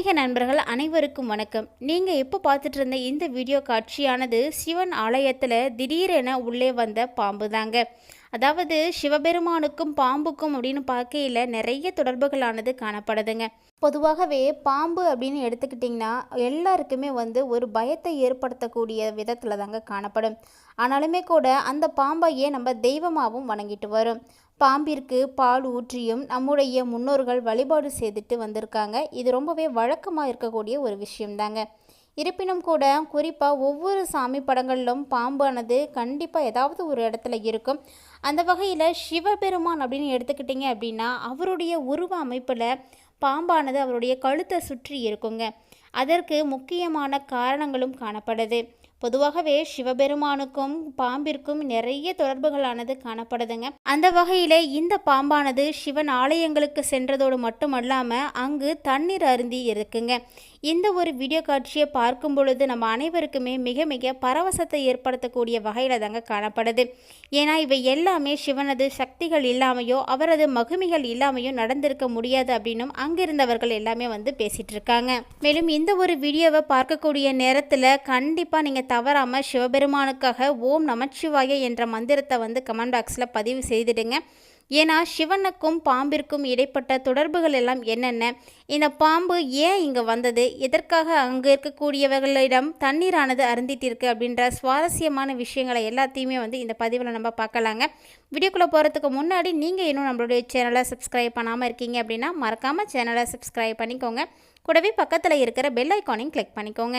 ஆன்மீக நண்பர்கள் அனைவருக்கும் வணக்கம். நீங்கள் இப்போ பார்த்துட்டு இருந்த இந்த வீடியோ காட்சியானது சிவன் ஆலயத்தில் திடீரென உள்ளே வந்த பாம்பு தாங்க அதாவது சிவபெருமானுக்கும் பாம்புக்கும் அப்படின்னு பார்க்கையில் நிறைய தொடர்புகளானது காணப்படுதுங்க. பொதுவாகவே பாம்பு அப்படின்னு எடுத்துக்கிட்டிங்கன்னா எல்லாருக்குமே வந்து ஒரு பயத்தை ஏற்படுத்தக்கூடிய விதத்தில் தாங்க காணப்படும். ஆனாலுமே கூட அந்த பாம்பையே நம்ம தெய்வமாகவும் வணங்கிட்டு வரும். பாம்பிற்கு பால் ஊற்றியும் நம்முடைய முன்னோர்கள் வழிபாடு செய்துட்டு வந்திருக்காங்க. இது ரொம்பவே வழக்கமாக இருக்கக்கூடிய ஒரு விஷயம்தாங்க. இருப்பினும் கூட குறிப்பாக ஒவ்வொரு சாமி படங்களிலும் பாம்பானது கண்டிப்பாக ஏதாவது ஒரு இடத்துல இருக்கும். அந்த வகையில் சிவபெருமான் அப்படின்னு எடுத்துக்கிட்டிங்க அப்படின்னா அவருடைய உருவ அமைப்பில் பாம்பானது அவருடைய கழுத்தை சுற்றி இருக்குங்க. அதற்கு முக்கியமான காரணங்களும் காணப்படுது. பொதுவாகவே சிவபெருமானுக்கும் பாம்பிற்கும் நிறைய தொடர்புகளானது காணப்படுதுங்க. அந்த வகையில் இந்த பாம்பானது சிவன் ஆலயங்களுக்கு சென்றதோடு மட்டுமல்லாமல் அங்கு தண்ணீர் அருந்தி இருக்குங்க. இந்த ஒரு வீடியோ காட்சியை பார்க்கும் பொழுது நம்ம அனைவருக்குமே மிக மிக பரவசத்தை ஏற்படுத்தக்கூடிய வகையில் தாங்க காணப்படுது. ஏன்னா இவை எல்லாமே சிவனது சக்திகள் இல்லாமையோ அவரது மகிமைகள் இல்லாமையோ நடந்திருக்க முடியாது அப்படின்னும் அங்கிருந்தவர்கள் எல்லாமே வந்து பேசிகிட்டு இருக்காங்க. மேலும் இந்த ஒரு வீடியோவை பார்க்கக்கூடிய நேரத்தில் கண்டிப்பாக நீங்கள் தவறாமல் சிவபெருமானுக்காக ஓம் நமச்சிவாய என்ற மந்திரத்தை வந்து கமெண்ட் பாக்ஸில் பதிவு செய்திடுங்க. ஏன்னா சிவனுக்கும் பாம்பிற்கும் இடைப்பட்ட தொடர்புகள் எல்லாம் என்னென்ன? இந்த பாம்பு ஏன் இங்கே வந்தது? எதற்காக அங்கே இருக்கக்கூடியவர்களிடம் தண்ணீரானது அருந்திட்டு இருக்குது அப்படின்ற சுவாரஸ்யமான விஷயங்களை எல்லாத்தையுமே வந்து இந்த பதிவில் நம்ம பார்க்கலாங்க. வீடியோக்குள்ளே போகிறதுக்கு முன்னாடி நீங்கள் இன்னும் நம்மளுடைய சேனலை சப்ஸ்கிரைப் பண்ணாமல் இருக்கீங்க அப்படின்னா மறக்காமல் சேனலை சப்ஸ்கிரைப் பண்ணிக்கோங்க. கூடவே பக்கத்தில் இருக்கிற பெல் ஐக்கானையும் கிளிக் பண்ணிக்கோங்க.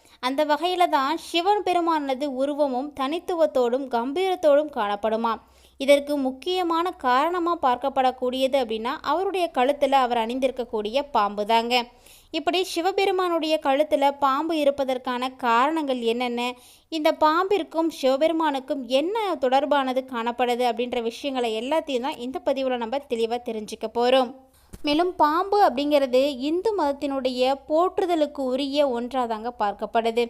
அந்த வகையில் தான் சிவன் பெருமானது உருவமும் தனித்துவத்தோடும் கம்பீரத்தோடும் காணப்படுமா இதற்கு முக்கியமான காரணமாக பார்க்கப்படக்கூடியது அப்படின்னா அவருடைய கழுத்தில் அவர் அணிந்திருக்கக்கூடிய பாம்பு தாங்க இப்படி சிவபெருமானுடைய கழுத்தில் பாம்பு இருப்பதற்கான காரணங்கள் என்னென்ன? இந்த பாம்பிற்கும் சிவபெருமானுக்கும் என்ன தொடர்பானது காணப்படுது அப்படின்ற விஷயங்களை எல்லாத்தையும் தான் இந்த பதிவில் நம்ம தெளிவாக தெரிஞ்சுக்க போகிறோம் மேலும் பாம்பு அப்படிங்கிறது இந்து மதத்தினுடைய போற்றுதலுக்கு உரிய ஒன்றாதாங்க பார்க்கப்படுது.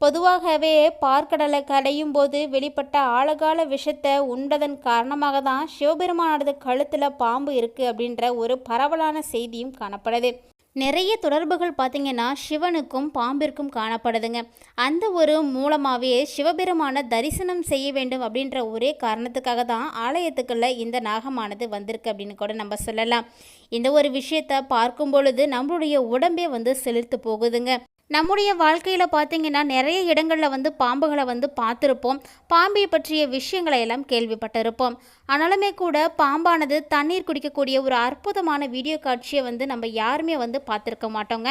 பொதுவாகவே பார்க்கடலை கடையும் போது வெளிப்பட்ட ஆழகால விஷத்தை உண்டதன் காரணமாக தான் சிவபெருமானது கழுத்தில் பாம்பு இருக்குது அப்படின்ற ஒரு பரவலான செய்தியும் காணப்படுது. நிறைய தொடர்புகள் பார்த்திங்கன்னா சிவனுக்கும் பாம்பிற்கும் காணப்படுதுங்க. அந்த ஒரு மூலமாகவே சிவபெருமான தரிசனம் செய்ய வேண்டும் அப்படின்ற ஒரே காரணத்துக்காக தான் ஆலயத்துக்குள்ள இந்த நாகமானது வந்திருக்கு அப்படின்னு கூட நம்ம சொல்லலாம். இந்த ஒரு விஷயத்தை பார்க்கும் பொழுது நம்மளுடைய உடம்பே வந்து செலுத்து போகுதுங்க. நம்முடைய வாழ்க்கையில் பார்த்தீங்கன்னா நிறைய இடங்களில் வந்து பாம்புகளை வந்து பார்த்துருப்போம். பாம்பை பற்றிய விஷயங்களை எல்லாம் கேள்விப்பட்டிருப்போம். ஆனாலுமே கூட பாம்பானது தண்ணீர் குடிக்கக்கூடிய ஒரு அற்புதமான வீடியோ காட்சியை வந்து நம்ம யாருமே வந்து பார்த்துருக்க மாட்டோங்க.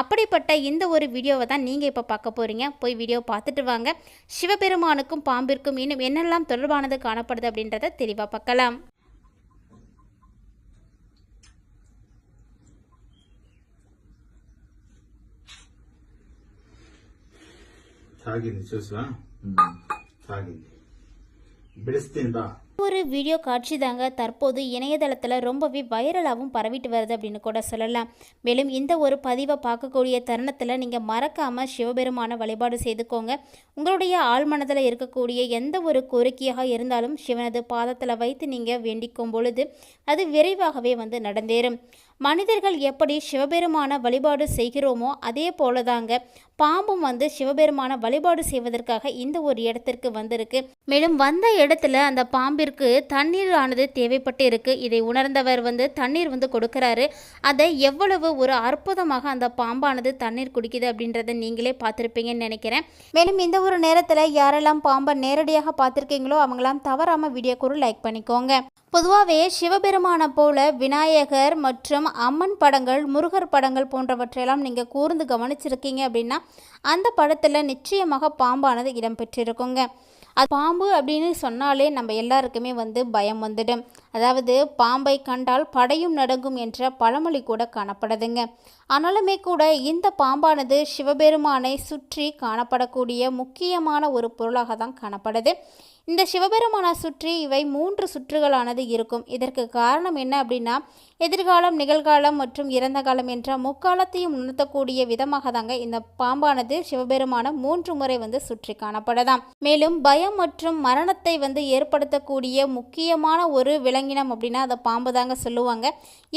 அப்படிப்பட்ட இந்த ஒரு வீடியோவை தான் நீங்கள் இப்போ பார்க்க போகிறீங்க போய் வீடியோ பார்த்துட்டு வாங்க. சிவபெருமானுக்கும் பாம்பிற்கும் இன்னும் என்னெல்லாம் தொடர்பானது காணப்படுது அப்படின்றத தெளிவாக பார்க்கலாம். తాగింది చూసా తాగింది బిడిస్తుంది బా ஒரு வீடியோ காட்சி தாங்க தற்போது இணையதளத்தில் ரொம்பவே வைரலாகவும் பரவிட்டு வருது அப்படின்னு கூட சொல்லலாம். மேலும் இந்த ஒரு பதிவை பார்க்கக்கூடிய தருணத்தில் நீங்கள் மறக்காமல் சிவபெருமான வழிபாடு செய்துக்கோங்க. உங்களுடைய ஆழ்மனதில் இருக்கக்கூடிய எந்த ஒரு கோரிக்கையாக இருந்தாலும் சிவனது பாதத்தில் வைத்து நீங்கள் வேண்டிக்கும் பொழுது அது விரைவாகவே வந்து நடந்தேறும். மனிதர்கள் எப்படி சிவபெருமான வழிபாடு செய்கிறோமோ அதே போல தாங்க பாம்பும் வந்து சிவபெருமான வழிபாடு செய்வதற்காக இந்த ஒரு இடத்திற்கு வந்திருக்கு. மேலும் வந்த இடத்துல அந்த பாம்பு பாம்பிற்கு தண்ணீர் ஆனது தேவைப்பட்டு இருக்கு. இதை உணர்ந்தவர் வந்து தண்ணீர் வந்து கொடுக்கறாரு. அதை எவ்வளவு ஒரு அற்புதமாக அந்த பாம்பானது தண்ணீர் குடிக்குது அப்படின்றத நீங்களே பார்த்துருப்பீங்கன்னு நினைக்கிறேன். மேலும் இந்த ஒரு நேரத்தில் யாரெல்லாம் பாம்பை நேரடியாக பார்த்துருக்கீங்களோ அவங்களாம் தவறாமல் வீடியோக்கு லைக் பண்ணிக்கோங்க. பொதுவாகவே சிவபெருமானை போல விநாயகர் மற்றும் அம்மன் படங்கள் முருகர் படங்கள் போன்றவற்றையெல்லாம் நீங்கள் கூர்ந்து கவனிச்சிருக்கீங்க அப்படின்னா அந்த படத்தில் நிச்சயமாக பாம்பானது இடம்பெற்றிருக்குங்க அது பாம்பு அப்படின்னு சொன்னாலே நம்ம எல்லாருக்கும் வந்து பயம் வந்துடும் அதாவது பாம்பை கண்டால் படையும் நடங்கும் என்ற பழமொழி கூட காணப்படுதுங்க. ஆனாலுமே கூட இந்த பாம்பானது சிவபெருமானை சுற்றி காணப்படக்கூடிய முக்கியமான ஒரு பொருளாக தான் காணப்படுது. இந்த சிவபெருமானை சுற்றி இவை மூன்று சுற்றுகளானது இருக்கும். இதற்கு காரணம் என்ன அப்படின்னா எதிர்காலம் நிகழ்காலம் மற்றும் இறந்த காலம் என்ற முக்காலத்தையும் உணர்த்தக்கூடிய விதமாக தாங்க இந்த பாம்பானது சிவபெருமான மூன்று முறை வந்து சுற்றி காணப்படலாம். மேலும் பயம் மற்றும் மரணத்தை வந்து ஏற்படுத்தக்கூடிய முக்கியமான ஒரு விலங்கினம் அப்படின்னா அதை பாம்பு தாங்க சொல்லுவாங்க.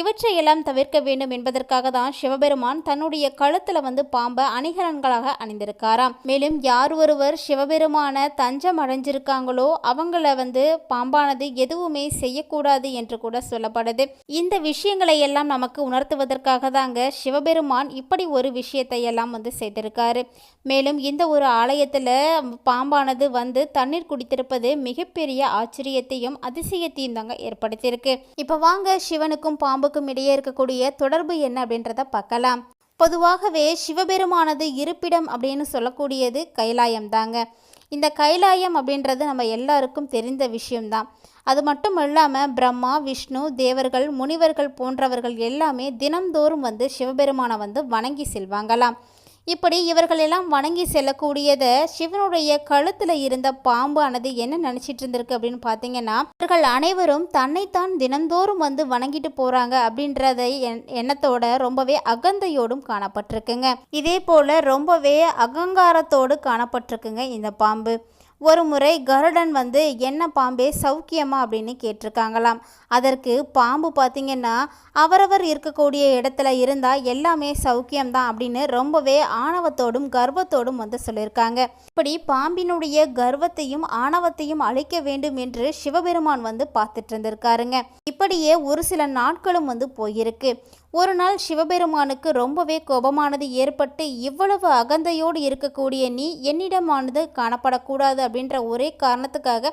இவற்றை எல்லாம் தவிர்க்க வேண்டும் என்பதற்காக தான் சிவபெருமான் தன்னுடைய கழுத்துல வந்து பாம்பை அணிகலன்களாக அணிந்திருக்காராம். மேலும் யார் ஒருவர் சிவபெருமான தஞ்சம் அடைஞ்சிருக்காங்களோ அவங்கள வந்து பாம்பானது எதுவுமே செய்யக்கூடாது என்று கூட சொல்லப்படுது. இந்த விஷயங்களை எல்லாம் நமக்கு உணர்த்துவதற்காக தாங்க சிவபெருமான் இப்படி ஒரு விஷயத்தை எல்லாம் வந்து செய்திருக்காரு. மேலும் இந்த ஒரு ஆலயத்தில் பாம்பானது வந்து தண்ணீர் குடித்திருப்பது மிகப்பெரிய ஆச்சரியத்தையும் அதிசயத்தையும் தாங்க ஏற்படுத்தியிருக்கு. இப்போ வாங்க சிவனுக்கும் பாம்புக்கும் இடையே இருக்கக்கூடிய தொடர்பு என்ன அப்படின்றத பார்க்கலாம். பொதுவாகவே சிவபெருமானது இருப்பிடம் அப்படின்னு சொல்லக்கூடியது கைலாயம் தாங்க இந்த கைலாயம் அப்படின்றது நம்ம எல்லாருக்கும் தெரிந்த விஷயம்தான். அது மட்டும் இல்லாமல் பிரம்மா விஷ்ணு தேவர்கள் முனிவர்கள் போன்றவர்கள் எல்லாமே தினம்தோறும் வந்து சிவபெருமானை வந்து வணங்கி செல்வாங்களாம். இப்படி இவர்கள் எல்லாம் வணங்கி செல்லக்கூடியதை சிவனுடைய கழுத்தில் இருந்த பாம்பானது. என்ன நினச்சிட்டு இருந்திருக்கு அப்படின்னு பார்த்தீங்கன்னா இவர்கள் அனைவரும் தன்னைத்தான் தினந்தோறும் வந்து வணங்கிட்டு போகிறாங்க அப்படின்றத எண்ணத்தோட ரொம்பவே அகந்தையோடும் காணப்பட்டிருக்குங்க. இதே போல் ரொம்பவே அகங்காரத்தோடு காணப்பட்டிருக்குங்க இந்த பாம்பு. ஒரு முறை கருடன் வந்து என்ன பாம்பே சௌக்கியமா? அப்படின்னு கேட்டிருக்காங்களாம். அதற்கு பாம்பு பார்த்தீங்கன்னா அவரவர் இருக்கக்கூடிய இடத்துல இருந்தால் எல்லாமே சௌக்கியம்தான் அப்படின்னு ரொம்பவே ஆணவத்தோடும் கர்வத்தோடும் வந்து சொல்லியிருக்காங்க. இப்படி பாம்பினுடைய கர்வத்தையும் ஆணவத்தையும் அழிக்க வேண்டும் என்று சிவபெருமான் வந்து பார்த்துட்டு இருந்திருக்காருங்க. இப்படியே ஒரு சில நாட்களும் வந்து போயிருக்கு. ஒரு நாள் சிவபெருமானுக்கு ரொம்பவே கோபமானது ஏற்பட்டு இவ்வளவு அகந்தையோடு இருக்கக்கூடிய நீ என்னிடமானது காணப்படக்கூடாது அப்படின்ற ஒரே காரணத்துக்காக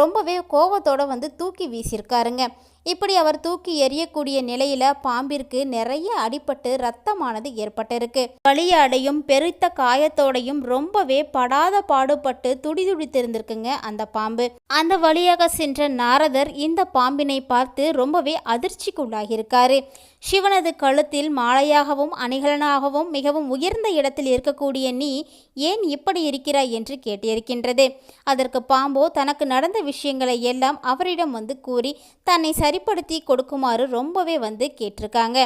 ரொம்பவே கோபத்தோடு வந்து தூக்கி வீசியிருக்காருங்க. இப்படி அவர் தூக்கி எறியக்கூடிய நிலையில பாம்பிற்கு நிறைய அடிபட்டு ரத்தமானது ஏற்பட்டிருக்கு. வழியாடையும் பெருத்த காயத்தோடையும் ரொம்பவே படாத பாடுபட்டு துடிதுடித்திருந்திருக்குங்க அந்த பாம்பு. அந்த வழியாக சென்ற நாரதர் இந்த பாம்பினை பார்த்து ரொம்பவே அதிர்ச்சிக்குள்ளாகியிருக்காரு சிவனது கழுத்தில் மாலையாகவும் அணிகலனாகவும் மிகவும் உயர்ந்த இடத்தில் இருக்கக்கூடிய நீ ஏன் இப்படி இருக்கிறாய் என்று கேட்டிருக்கின்றது. அதற்கு பாம்போ தனக்கு நடந்த விஷயங்களை எல்லாம் அவரிடம் வந்து கூறி தன்னை சரிப்படுத்தி கொடுக்குமாறு ரொம்பவே வந்து கேட்டிருக்காங்க.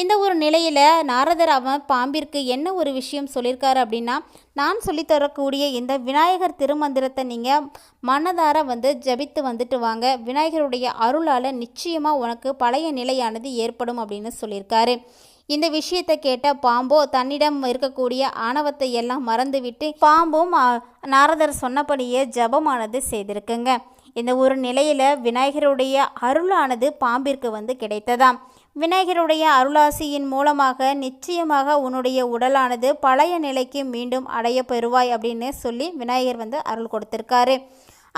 இந்த ஒரு நிலையில் நாரதர் அவன் பாம்பிற்கு என்ன ஒரு விஷயம் சொல்லியிருக்காரு அப்படின்னா நான் சொல்லித்தரக்கூடிய இந்த விநாயகர் திருமந்திரத்தை நீங்கள் மனதார வந்து ஜபித்து வந்துட்டு வாங்க. விநாயகருடைய அருளால் நிச்சயமாக உனக்கு பழைய நிலையானது ஏற்படும் அப்படின்னு சொல்லியிருக்காரு. இந்த விஷயத்தை கேட்ட பாம்போ தன்னிடம் இருக்கக்கூடிய ஆணவத்தை எல்லாம் மறந்துவிட்டு பாம்பும் நாரதர் சொன்னபடியே ஜபமானது செய்திருக்குங்க. இந்த ஒரு நிலையில் விநாயகருடைய அருளானது பாம்பிற்கு வந்து கிடைத்ததாம். விநாயகருடைய அருளாசியின் மூலமாக நிச்சயமாக உன்னுடைய உடலானது பழைய நிலைக்கு மீண்டும் அடைய பெறுவாய் அப்படின்னு சொல்லி விநாயகர் வந்து அருள் கொடுத்திருக்காரு.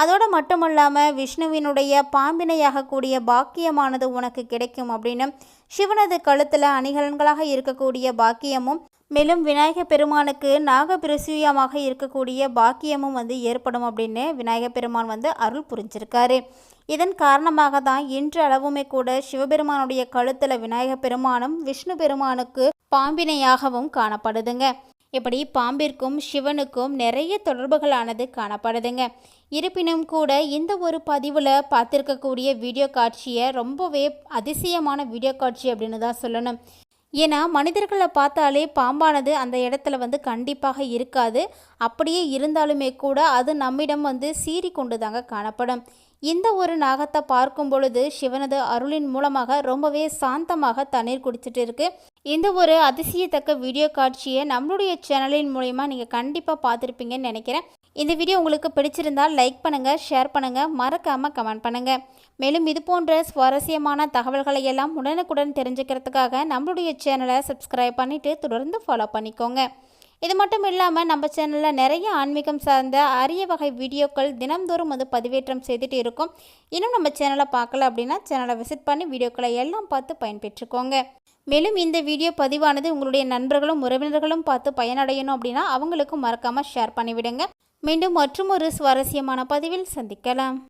அதோடு மட்டுமல்லாமல் விஷ்ணுவினுடைய பாம்பினையாகக்கூடிய பாக்கியமானது உனக்கு கிடைக்கும் அப்படின்னு சிவனது கழுத்தில் அணிகலன்களாக இருக்கக்கூடிய பாக்கியமும் மேலும் விநாயக பெருமானுக்கு நாகபிரசூயமாக இருக்கக்கூடிய பாக்கியமும் வந்து ஏற்படும் அப்படின்னு விநாயகர் பெருமான் வந்து அருள் புரிஞ்சிருக்காரு. இதன் காரணமாக தான் இன்று அளவுமே கூட சிவபெருமானுடைய கழுத்தில் விநாயகர் பெருமானும் விஷ்ணு பெருமானுக்கு பாம்பினையாகவும் காணப்படுதுங்க. இப்படி பாம்பிற்கும் சிவனுக்கும் நிறைய தொடர்புகளானது காணப்படுதுங்க. இருப்பினும் கூட இந்த ஒரு பதிவில் பார்த்துருக்கக்கூடிய வீடியோ காட்சியை ரொம்பவே அதிசயமான வீடியோ காட்சி அப்படின்னு தான் சொல்லணும். ஏன்னா மனிதர்களை பார்த்தாலே பாம்பானது அந்த இடத்துல வந்து கண்டிப்பாக இருக்காது. அப்படியே இருந்தாலுமே கூட அது நம்மிடம் வந்து சீறி கொண்டு தாங்க காணப்படும். இந்த ஒரு நாகத்தை பார்க்கும் பொழுது சிவனது அருளின் மூலமாக ரொம்பவே சாந்தமாக தண்ணீர் குடிச்சிட்டு இருக்கு. இந்த ஒரு அதிசயத்தக்க வீடியோ காட்சியை நம்மளுடைய சேனலின் மூலயமா நீங்கள் கண்டிப்பாக பார்த்துருப்பீங்கன்னு நினைக்கிறேன். இந்த வீடியோ உங்களுக்கு பிடிச்சிருந்தால் லைக் பண்ணுங்கள் ஷேர் பண்ணுங்கள் மறக்காமல் கமெண்ட் பண்ணுங்கள் மேலும் இது போன்ற சுவாரஸ்யமான தகவல்களை எல்லாம் உடனுக்குடன் தெரிஞ்சுக்கிறதுக்காக நம்மளுடைய சேனலை சப்ஸ்கிரைப் பண்ணிவிட்டு தொடர்ந்து ஃபாலோ பண்ணிக்கோங்க. இது மட்டும் இல்லாமல் நம்ம சேனலில் நிறைய ஆன்மீகம் சார்ந்த அரிய வகை வீடியோக்கள் தினம்தோறும் அது பதிவேற்றம் செய்துட்டு இருக்கும். இன்னும் நம்ம சேனலை பார்க்கல அப்படின்னா சேனலை விசிட் பண்ணி வீடியோக்களை எல்லாம் பார்த்து பயன்பெற்றுக்கோங்க. மேலும் இந்த வீடியோ பதிவானது உங்களுடைய நண்பர்களும் உறவினர்களும் பார்த்து பயனடையணும் அப்படின்னா அவங்களுக்கும் மறக்காமல் ஷேர் பண்ணிவிடுங்க. மீண்டும் மற்றும் ஒரு சுவாரஸ்யமான பதிவில் சந்திக்கலாம்.